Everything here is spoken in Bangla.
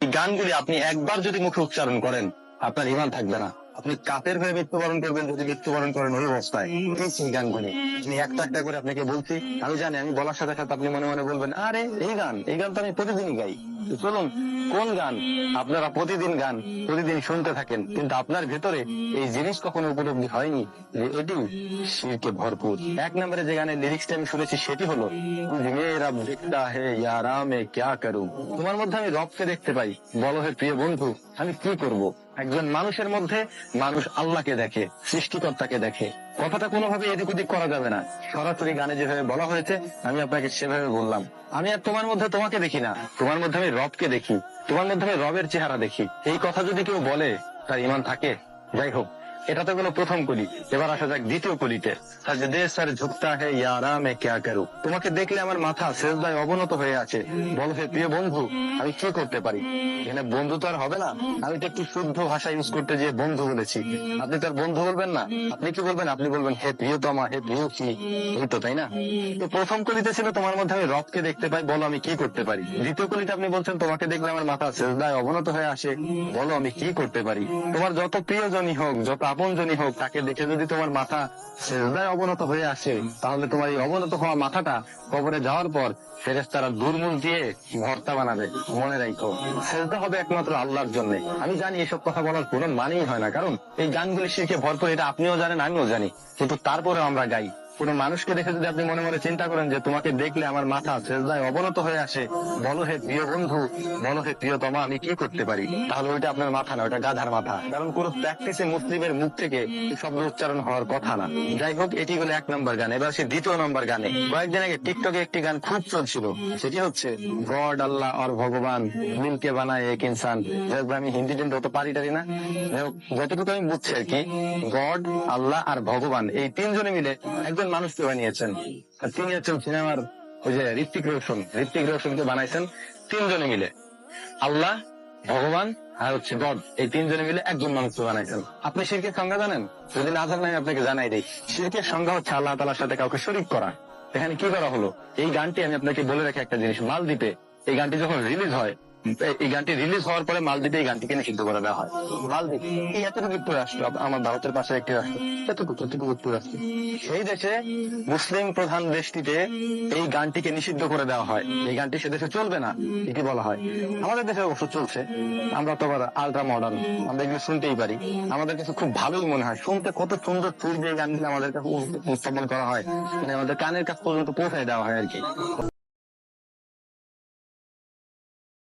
গানগুলি আপনি একবার যদি মুখে উচ্চারণ করেন আপনার ইমান থাকবে না। আপনি কাপের হয়ে মৃত্যুবরণ করবেন, যদি মৃত্যুবরণ করেন ওই অবস্থায়। এই সেই গানগুলি আমি একটা একটা করে আপনাকে বলছি। আমি জানি, আমি বলার সাথে সাথে আপনি মনে মনে বলবেন, আরে, এই গান এই গান তো আমি প্রতিদিনই গাই। চলুন, কোন গান? আপনারা প্রতিদিন গান, প্রতিদিন শুনতে থাকেন, কিন্তু আপনার ভেতরে এই জিনিস কখনো উপলব্ধি হয়নি যে এটি শিরকে ভরপুর। এক নম্বরে যে গানের লিরিক্সটা আমি শুনেছি, সেটি হলো রব দিখতা হে ইয়ারা মে ক্যা তোমার মধ্যে আমি রবকে দেখতে পাই। বলো হে প্রিয় বন্ধু, আমি কি করব? একজন মানুষের মধ্যে মানুষ আল্লাহকে দেখে, সৃষ্টিকর্তাকে দেখে। কথাটা কোনোভাবে এদিক ওদিক করা যাবে না। সরাসরি গানে যেভাবে বলা হয়েছে, আমি আপনাকে সেভাবে বললাম। আমি আর তোমার মধ্যে তোমাকে দেখি না। তোমার মধ্যে আমি রবকে দেখি। তোমার মধ্যে আমি রবের চেহারা দেখি। এই কথা যদি কেউ বলে, তার ইমান থাকে। যাই হোক। এটা তো কোনো প্রথম কলি। এবার আসা যাক দ্বিতীয় কলিতে। সাজদে স্যার ঝুঁকতা হে ইয়ারা মে করু? তোমাকে দেখলে আমার মাথা সেজদায় অবনত হয়ে আছে। বলো হে প্রিয় বন্ধু, আমি কি করতে পারি? এখানে বন্ধু তো আর হবে না। আমি তো একটু শুদ্ধ ভাষা ইউজ করতে যে বন্ধু বলেছি আপনি তার বন্ধু বলবেন না। আপনি কি বলবেন? আপনি বলবেন, হে প্রিয়তমা, হে প্রিয় কি এই তো, তাই না? তো প্রথম কলিতে ছিল তোমার মধ্যে আমি রবকে দেখতে পাই। বলো, আমি কি করতে পারি? দ্বিতীয় কলিতে আপনি বলছেন, তোমাকে দেখলে আমার মাথা সেজদায় অবনত হয়ে আসে। বলো, আমি কি করতে পারি? তোমার যত প্রিয়জনই হোক, যত আপনজনই হোক, তাকে দেখে যদি তোমার মাথা সেজদায় অবনত হয়ে আসে, তাহলে তোমার এই অবনত হওয়া মাথাটা কবরে যাওয়ার পর ফেরেস্তারা দুর্মুখ দিয়ে ভর্তা বানাবে। মনে রাখো সেজদা হবে একমাত্র আল্লাহর জন্য। আমি জানি এসব কথা বলার কোনো মানেই হয় না, কারণ এই গানগুলি শিখে ভরপুর এটা আপনিও জানেন, আমিও জানি। কিন্তু তারপরে আমরা গাই। কোন মানুষকে দেখে যদি আপনি মনে মনে চিন্তা করেন যে তোমাকে দেখলে আমার মাথা সেজদায় অবনত হয়ে আসে, বলো হে প্রিয় বন্ধু, বলো হে প্রিয়তমা আমি কি করতে পারি? তাহলে ওইটা আপনার মাথা না ওটা গাধার মাথা। কারণ কোন প্র্যাকটিসে মুসলিমের মুখ থেকে শব্দ উচ্চারণ হওয়ার কথা না। যাই হোক, এটি হলো এক নম্বর গান। এবার সে দ্বিতীয় নম্বর গানে। কয়েকদিন আগে টিকটকে একটি গান খুব চলছিল। সেটি হচ্ছে, গড, আল্লাহ আর ভগবান মিলকে বানায় এক ইনসান। আমি হিন্দি টিন্দি অত পারি টারি না যতটুকু আমি বুঝছি আর কি, গড, আল্লাহ আর ভগবান, এই তিনজনে মিলে একজন মানুষকে বানিয়েছেন আর তিনি হচ্ছেন সিনেমার ওই যে ঋত্বিক রোশন। ঋত্বিক রোশনকে বানাইছেন তিনজনে মিলে। আল্লাহ, ভগবান আর হচ্ছে গড, এই তিনজনে মিলে একজন মানুষকে বানাইছেন। আপনি শিরকের সংজ্ঞা জানেন? যদি না জানেন আপনাকে জানাই দিই। শিরকের সংজ্ঞা হচ্ছে আল্লাহ তালার সাথে কাউকে শরিক করা। এখানে কি করা হলো? এই গানটি আমি আপনাকে বলে রাখি একটা জিনিস। মালদ্বীপে এই গানটি যখন রিলিজ হয় এই- গানটি রিলিজ হওয়ার পরে মালদ্বীপে এই গানটিকে নিষিদ্ধ করে দেওয়া হয়। মালদ্বীপ, এই এতটুকু একটু রাষ্ট্র আমার ভারতের পাশে একটি রাষ্ট্র, এতটুকু এতটুকু একটু রাষ্ট্র সেই দেশে মুসলিম প্রধান দেশটিতে এই গানটিকে নিষিদ্ধ করে দেওয়া হয়। এই গানটি সে দেশে চলবে না, এটি বলা হয়। আমাদের দেশে অবশ্য চলছে, আমরা তো আবার আলট্রা মডার্ন আমরা এগুলো শুনতেই পারি। আমাদের কাছে খুব ভালোই মনে হয়, শুনতে কত সুন্দর সুর দিয়ে গানগুলো আমাদের কাছে উপস্থাপন করা হয় মানে আমাদের কানের কাছ পর্যন্ত পৌঁছায় দেওয়া হয় আর কি।